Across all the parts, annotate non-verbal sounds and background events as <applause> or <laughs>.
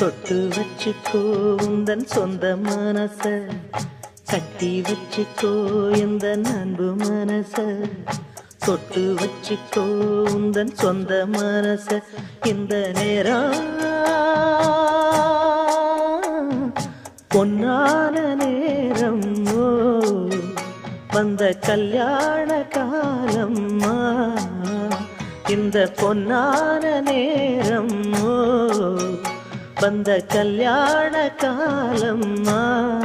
சொட்டு வச்சுக்கோ உந்தன் சொந்த மனச. கட்டி வச்சுக்கோ இந்த அன்பு மனச. சொட்டு வச்சுக்கோ உந்தன் சொந்த மனச. இந்த நேரம் பொன்னான நேரம் வந்த கல்யாண காலம்மா. இந்த பொன்னான நேரம் ஓ. வந்த கல்யாண காலம்மா.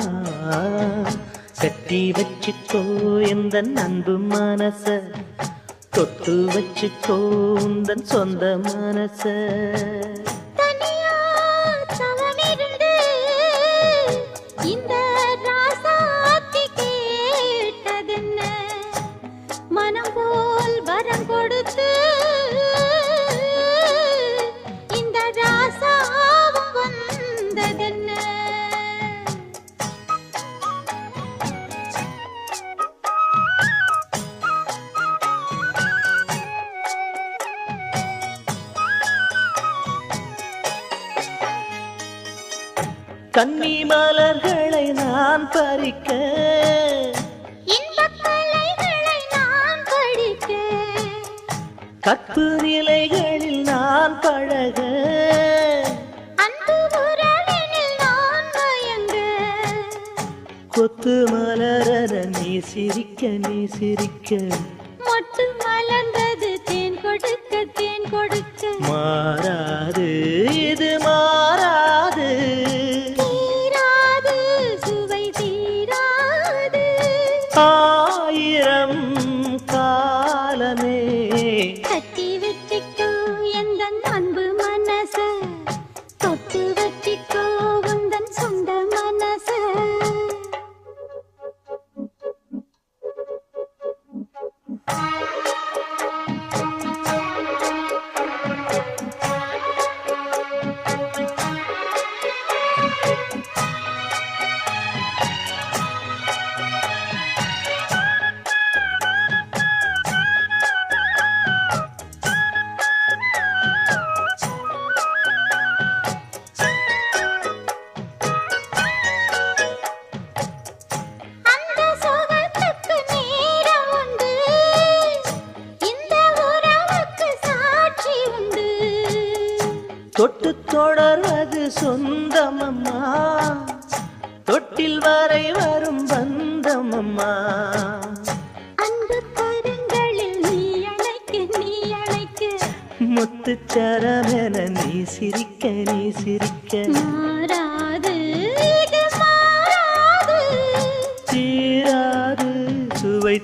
கட்டி வச்சுக்கோ இந்த அன்பு மனச. தொட்டு வச்சுக்கோ உந்தன் சொந்த மனச. கன்னி மலர்களை நான் பறிக்க கற்பு நிலைகளில் நான் பழக. கொத்து மலர நீ சிரிக்க நீ சிரிக்க. மொட்டு மலர்ந்தது தேன் கொடுக்க தேன் கொடுக்க. மாறாது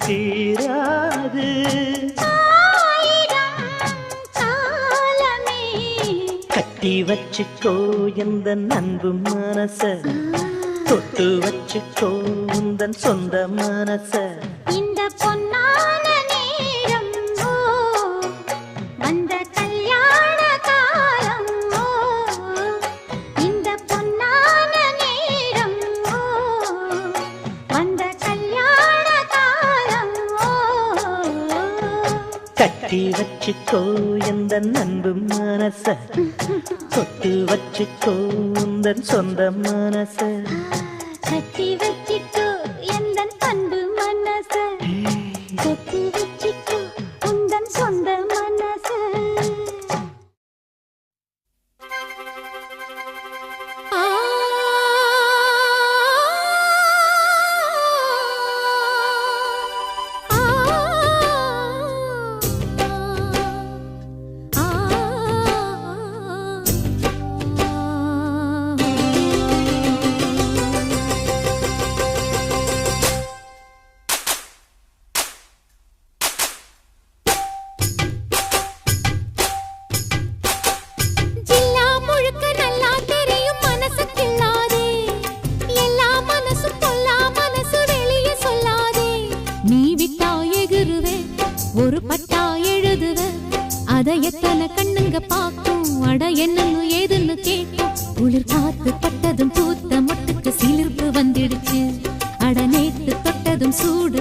தீராது கட்டி வச்சுக்கோ எந்த அன்பு மனச. தொட்டு வச்சுக்கோ உந்தன் சொந்த மனச. வச்சுக்கோ எந்த அன்பு மனச. தொட்டு வச்சுக்கோ உந்தன் சொந்த மனச. கட்டி வச்சு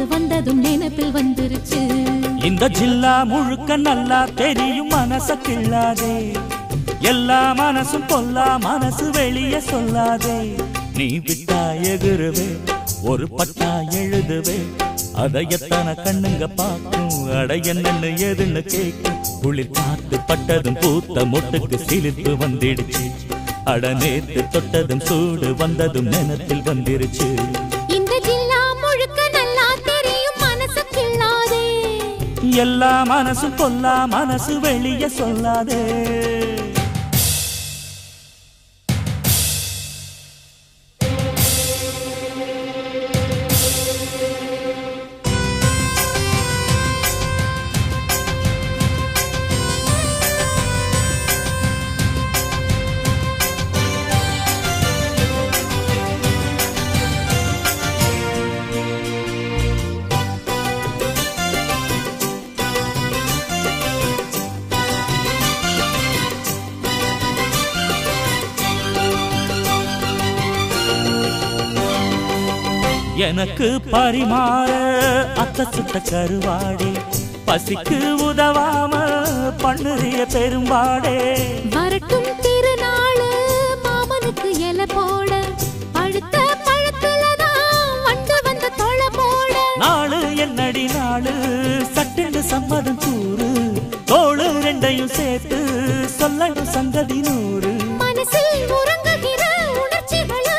வந்துடுச்சு வந்ததும் நினைப்பில் வந்துருச்சு. இந்த ஜில்லா முழுக்க நல்லா தெரியும் மனச கிள்ளாதே. எல்லா மனசும் பொல்லா மனசு வெளிய சொல்லாதே. நீ விட்டா எகுருவே ஒரு பட்டா எழுதுவே. அதையத்தான கண்ணுங்க பார்க்கும் அட என்னன்னு எதுன்னு கேட்கும். குளிர் பார்த்து பட்டதும் பூத்த மொட்டுக்கு சிலிர்ப்பு வந்துடுச்சு. அட நேத்து தொட்டதும் சூடு வந்ததும் நினத்தில் வந்துருச்சு. எல்லா மனசு கொல்லா மனசு வெளியே சொல்லாதே. எனக்கு பரிமாற அத்த சுத்த கருவாடே. பசிக்கு உதவாம பண்ணுறிய பெரும்பாடே. வரட்டும் திருநாளு மாமனுக்கு இலை போட. பழுத்த பழத்துலதான் வண்டு வந்த தொலை போட. நாளு என்னடி நாளு? சட்டென்று சம்மதம் கூறு. தோளு ரெண்டையும் சேர்த்து சொல்லணும் சங்கதி நூறு. மனசில் உறங்குகிற உணர்ச்சிகளை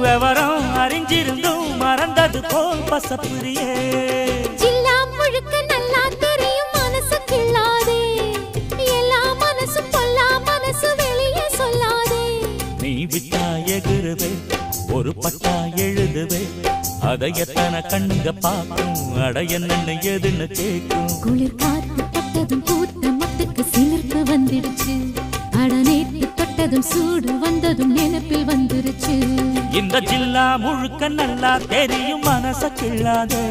விவரம் மறந்தது போல் பசப்புரியே ஜில்லா முழுக்க நல்லா தெரியும் மனசு கிள்ளாதே எல்லா மனசும் பொல்லா மனசு வெளியே சொல்லாதே. நீ விட்டா எகுருவே ஒரு பட்டா எழுதுவே. அதை எத்தனை கண்ணுங்க பார்க்கும் அட என்னன்னு எதுன்னு கேட்கும். குளிர் காத்து பட்டதும் பூத்த மொட்டுக்கு சிலிர்ப்பு வந்துடுச்சு. அட நேத்து சூடு வந்ததும் நினைப்பில் வந்துருச்சு. இந்த ஜில்லா முழுக்க நல்லா தெரியும் மனச கிள்ளாதே.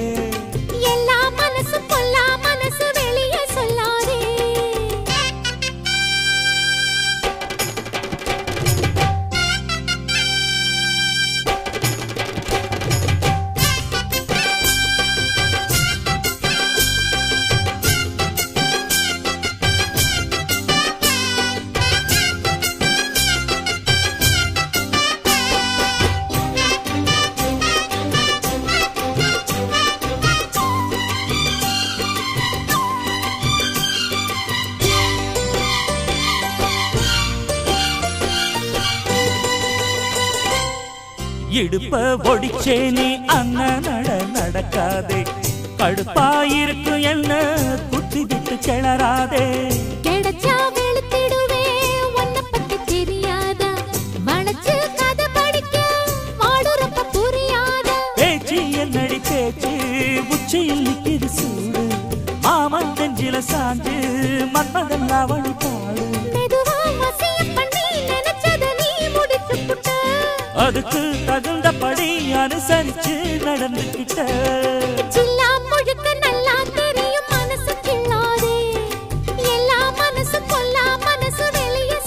இடுப்ப ஒடிச்சே நீ அண்ண நட நடக்காதே. கடுப்பாயிருக்கும் என்ன குத்தி விட்டு கிளறாதே. கிடைச்சா உச்சியில் நிக்கிது சூடு. மாமன் தெஞ்சில சாஞ்சு மன்மதன் அவளி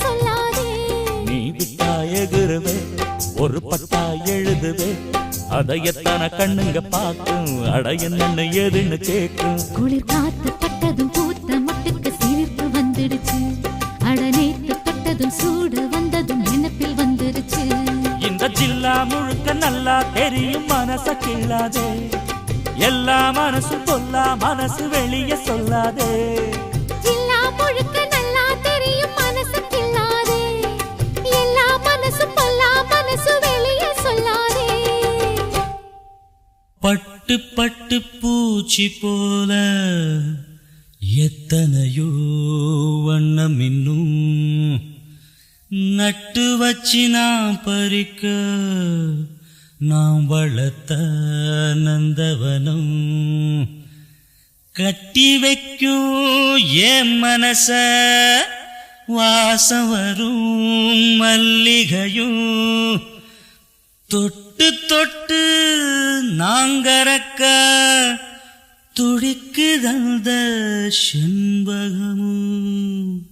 சொல்லாதே. நீ விட்டா எகுருவே ஒரு பட்டா எழுதுவே. அதை எத்தனை கண்ணுங்க பார்க்கும் அட என்னன்னு ஏதுன்னு கேட்கும். குளிர் காத்து பட்டதும் பூத்த மொட்டுக்கு சிலிர்ப்பு வந்துடுச்சு. அட நேத்து தொட்டதும் சூடு ஜில்லா முழுக்க நல்லா தெரியும் மனச கிள்ளாதே. எல்லா மனசும் பொல்லா மனசு வெளியே சொல்லாதே. ஜில்லா முழுக்க நல்லா தெரியும் மனசு கிள்ளாதே. எல்லா மனசும் பொல்லா மனசு வெளியே சொல்லாதே. பட்டு பட்டு பூச்சி போல எத்தனையோ வண்ணம் இன்னும் நட்டு வச்சு நாம் பறிக்க நாம் வளர்த்த நந்தவனம். கட்டி வைக்கும் என் மனச வாசம் வரும் மல்லிகையும் தொட்டு தொட்டு நாங்கறக்க துடிக்குதந்த செண்பகமும்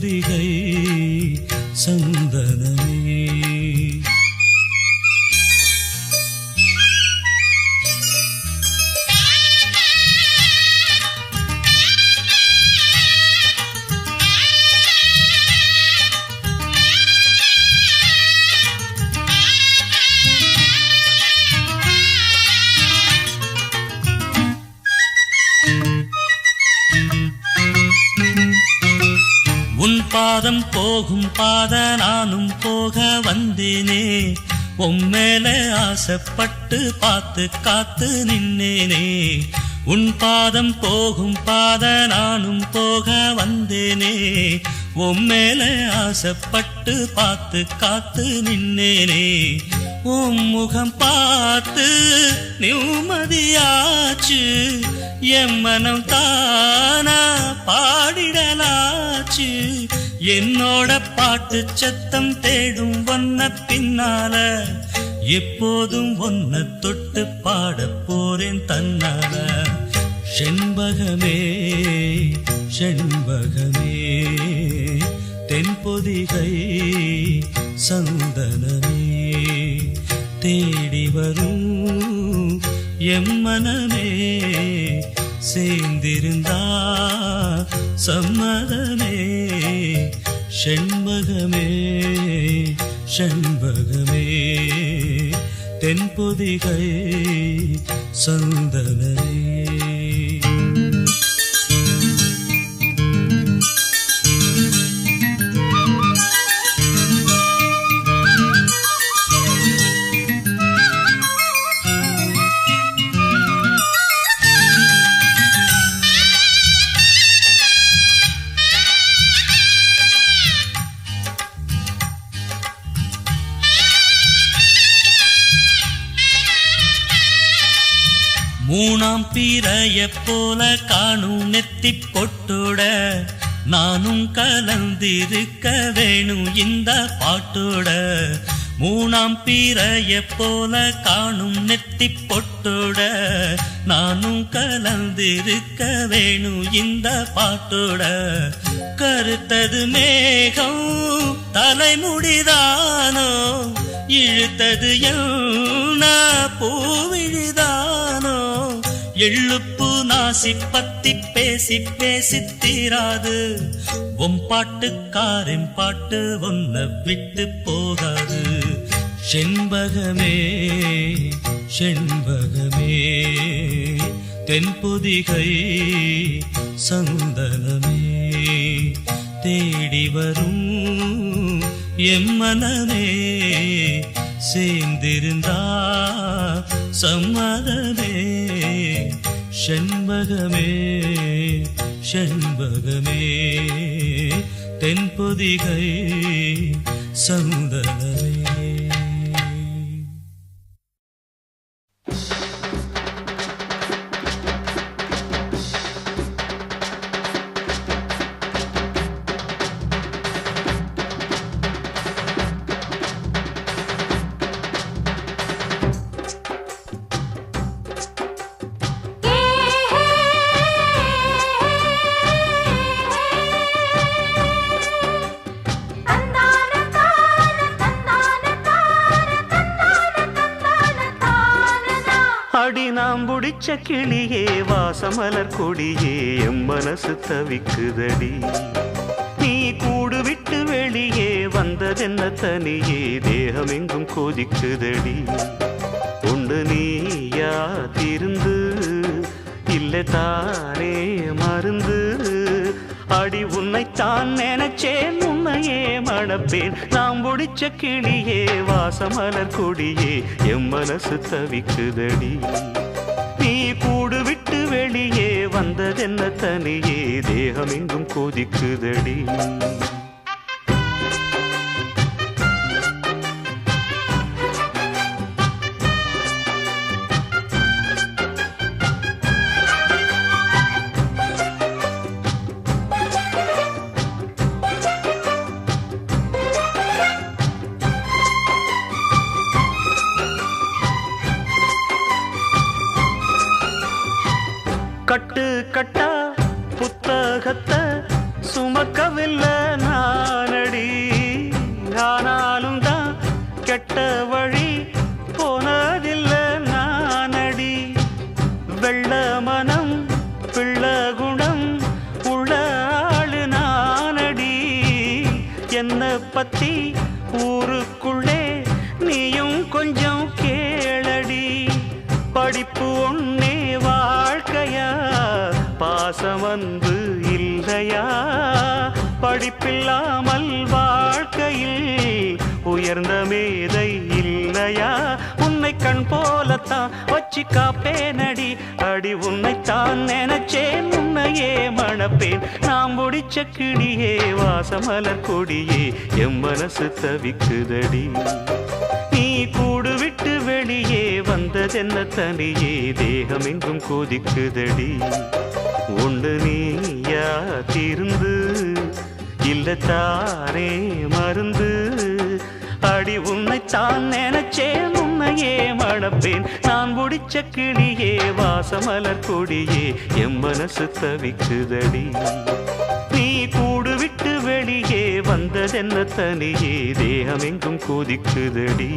தென்பொதிகை சந்தனமே. போகும் பாத நானும் போக வந்தேனே. உம்மேல ஆசைப்பட்டு பார்த்து காத்து நின்னேனே. உன் பாதம் போகும் பாத நானும் போக வந்தேனே. உம்மேல ஆசைப்பட்டு பார்த்து காத்து நின்னேனே. உம் முகம் பார்த்து நிம்மதியாச்சு. என் மனம் தானா பாடிடலாச்சு. என்னோட பாட்டு சத்தம் தேடும் வண்ண பின்னால எப்போதும் ஒன்ன தொட்டு பாட போறேன் தன்னால. செண்பகமே செண்பகமே தென்பொதிகை சந்தனமே. தேடி வரும் எம்மனமே சேர்ந்திருந்தா சம்மதமே செண்பகமே ஷண்பகமே தென்பொதிகை சந்தனமே. பிறைய போல காணும் நெத்தி பொட்டோட நானும் கலந்திருக்க வேணும் இந்த பாட்டோட. மூணாம் பீரைய போல காணும் நெத்தி பொட்டோட நானும் கலந்திருக்க வேணும் இந்த பாட்டோட. கருத்தது மேகம் தலைமுடிதானோ இழுத்தது என்ன பூவிழிதானோ எழுப்பு நாசி பத்தி பேசி பேசி தீராது. உன் பாட்டுக்காரின் பாட்டு ஒன்ன விட்டு போகாது. செண்பகமே செண்பகமே தென்பொதிகை சந்தனமே தேடி வரும் எம்மனமே சேர்ந்திருந்தா சம்மதமே. செண்பகமே செண்பகமே தென்பொதிகை சந்தனமே அடி நாம் புடிச்ச கிளியே வாசமலர் கொடியே எம் மனசு தவிக்குதடி. நீ கூடு விட்டு வெளியே வந்ததென்ன தனியே தேகம் எங்கும் கொதிக்குதடி. உண்டு நீயா திருந்து இல்லை தானே மருந்து. அடி உன்னைத்தான் நினைச்சேன் உன்னையே மணப்பேன். நாம் முடிச்ச கிளியே வாசமலர் கொடியே எம் மனசு தவிக்குதடி. வந்ததென்ன தனியே? தேகம் எங்கும் கொதிக்குதடி. படிப்பில்லாமல் வாழ்க்கையில் உயர்ந்த மேதை இல்லையா? உன்னை கண் போலத்தான் வச்சு காப்பேனடி. அடி உன்னைத்தான் நினைச்சேன் உன்னையே மணப்பேன். நாம் முடிச்ச கிளியே வாசமலர் கொடியே எம் மனசு தவிக்குதடி. நீ கூடு விட்டு வெளியே வந்ததென்ன தனியே தேகம் எங்கும் கொதிக்குதடி. உண்டு நீயா திருந்து இல்ல தானே மருந்து. அடி உன்னை தான் நினைச்சேன் உன்னையே மணப்பேன். நான் முடிச்ச கிளியே வாசமலர் கொடியே எம் மனசு தவிக்குதடி. நீ கூடு விட்டு வெளியே வந்ததென்ன தனியே தேகமெங்கும் கொதிக்குதடி.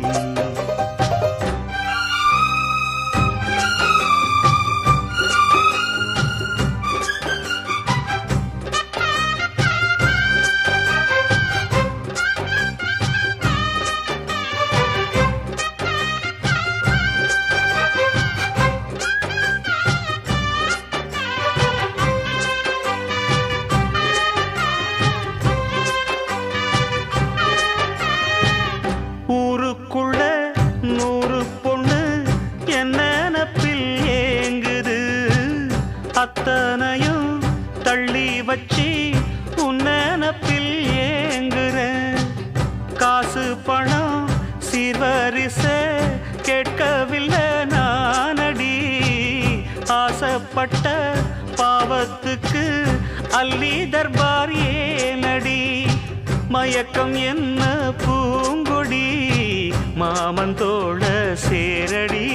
மாமன் தோழ சேரடி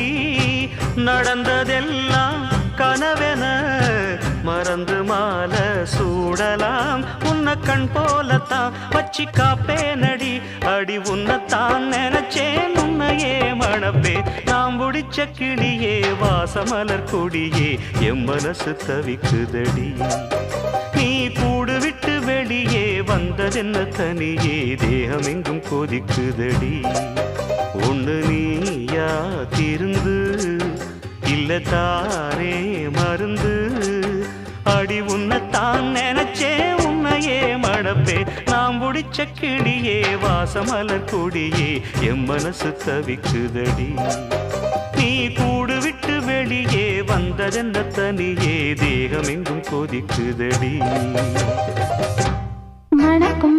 நடந்ததெல்லாம் கனவென மறந்து மால சூடலாம். உன்ன கண் போலத்தான் வச்சு காப்பேனடி அடி உன்னத்தான் நினைச்சேன் உன்னையே மணப்பே நாம் முடிச்ச கிளியே வாசமலர் கொடியே எம் மனசு தவிக்குதடி. நீ கூடு விட்டு வெளியே வந்ததென்ன தனியே தேகம் எங்கும் கொதிக்குதடி. ஒண்ணு நீயா திருந்து இல்ல தாரே மருந்து? அடி உன்னைத்தான் நினைச்சே உன்னையே மடப்பே நாம் முடிச்ச கிடியே வாசமலர் கொடியே எம் மனசு தவிக்குதடி. நீ கூடு விட்டு வெளியே வந்ததென்ன தனியே தேகம் எங்கும் கொதிக்குதடி.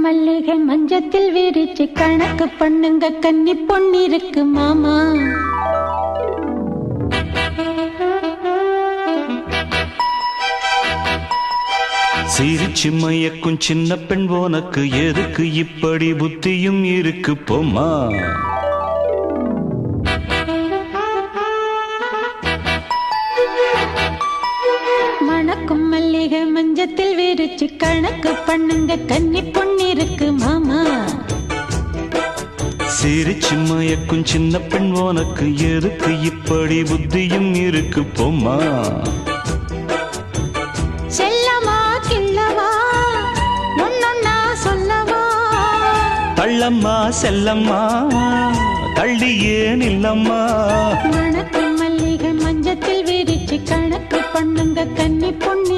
மல்லிகை மஞ்சத்தில் விரிச்சு கணக்கு பண்ணுங்க கன்னி பொன்னிருக்கு மாமா. சிரிச்சு மயக்கும் சின்ன பெண் உனக்கு எதுக்கு இப்படி புத்தியும் இருக்கு போமா மல்லிகை மஞ்சத்தில் விரிச்சு கணக்கு பண்ணுங்க கன்னி பொன்னிருக்கு மாமா. சிரிச்சு மயக்கும் சின்ன பெண் உனக்கு எதுக்கு? இப்படி புத்தியும் இருக்கு போமா செல்லமா கிள்ளவா? ஒன்னொன்னா சொல்லவா? தள்ளம்மா செல்லம்மா. தள்ளியே நில்லம்மா மணக்கும் மல்லிகை மஞ்சத்தில் விரிச்சு கணக்கு பண்ணுங்க கன்னி பொன்னிருக்கு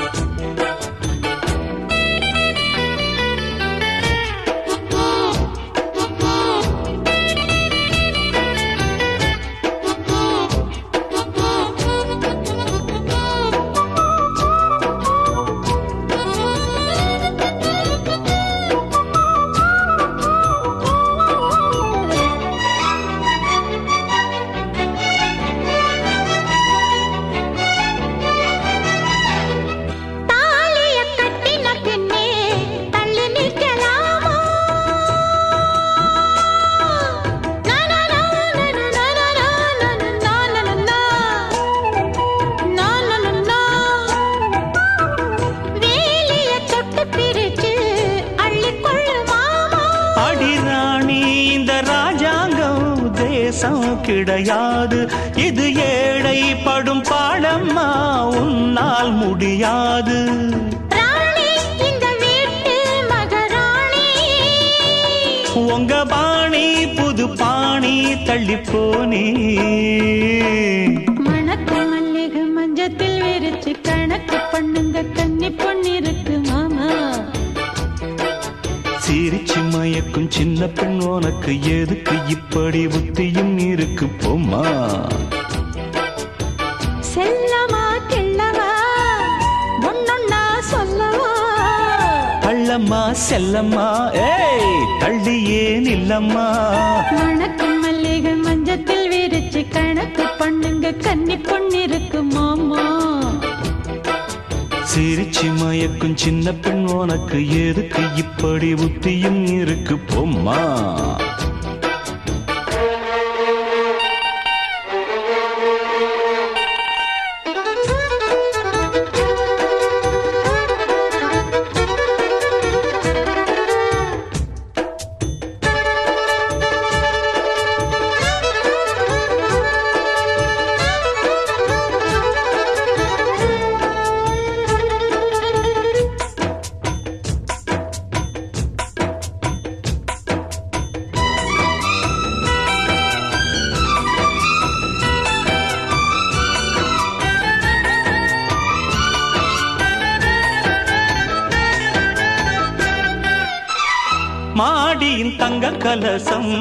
கிடையாது. இது ஏழை படும் பாடம்மா உன்னால் முடியாது. ராணி இந்த வீட்டு மகாராணி. உங்க பாணி புது பாணி தள்ளி போனே. மணக்கு மல்லிகை மஞ்சத்தில் விரிச்சு கணக்கு பண்ணுங்க கன்னி பொண்ணிருக்கு மாமா. சிரிச்சு மயக்கும் சின்ன பெண் உனக்கு எதுக்கு இப்படி புத்தியும்? இருக்கு போம்மா. செல்லமா கிள்ளவா ஒன்னொன்னா சொல்லவா? அள்ளம்மா செல்லம்மா ஏய் தள்ளியே நில்லம்மா. மணக்கு மல்லிகை மஞ்சத்தில் விரிச்சு கணக்கு பண்ணுங்க கன்னி பொண்ணிருக்கு மாமா. சிரிச்சு மயக்கும் சின்ன பெண் உனக்கு எதுக்கு? இப்படி புத்தியும் இருக்கு போம்மா. மாடியின் தங்க கலசம்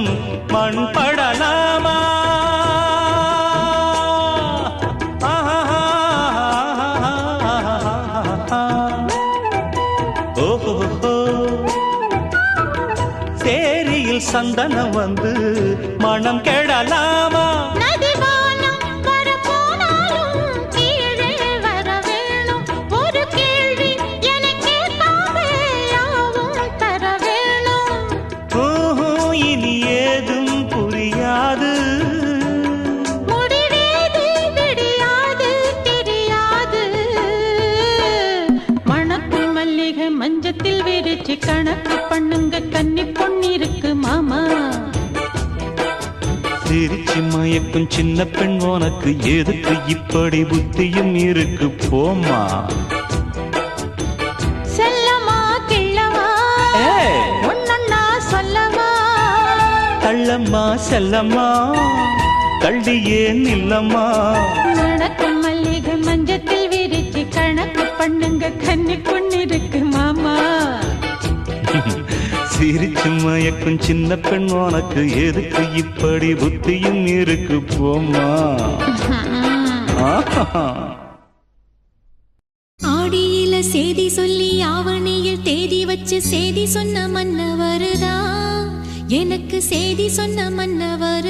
மண் படலாமா சேரியில் சந்தனம் வந்து மனம் கெடலாமா? சிரிச்சு மயக்கும் சின்ன பெண் உனக்கு எதுக்கு? இப்படி புத்தியும் இருக்கு போம்மா. செல்லமா கிள்ளவா? ஏய், ஒன்னொன்னா சொல்லவா? தள்ளம்மா செல்லம்மா. தள்ளியே நில்லம்மா நடக்கும் மல்லிகை மஞ்சத்தில் விரிச்சு கணக்கு பண்ணுங்க. கன்னி பொண்ணிருக்கு மாமா. சிரிச்சு மயக்கும் சின்ன பெண் உனக்கு எதுக்கு? இப்படி புத்தியும் இருக்கு போம்மா. <laughs> ஆஹா. ஆடியில செய்தி சொல்லி ஆவணியில் தேதி வச்சு செய்தி சொன்ன மன்ன வருதா எனக்கு செய்தி சொன்ன மன்ன வருதா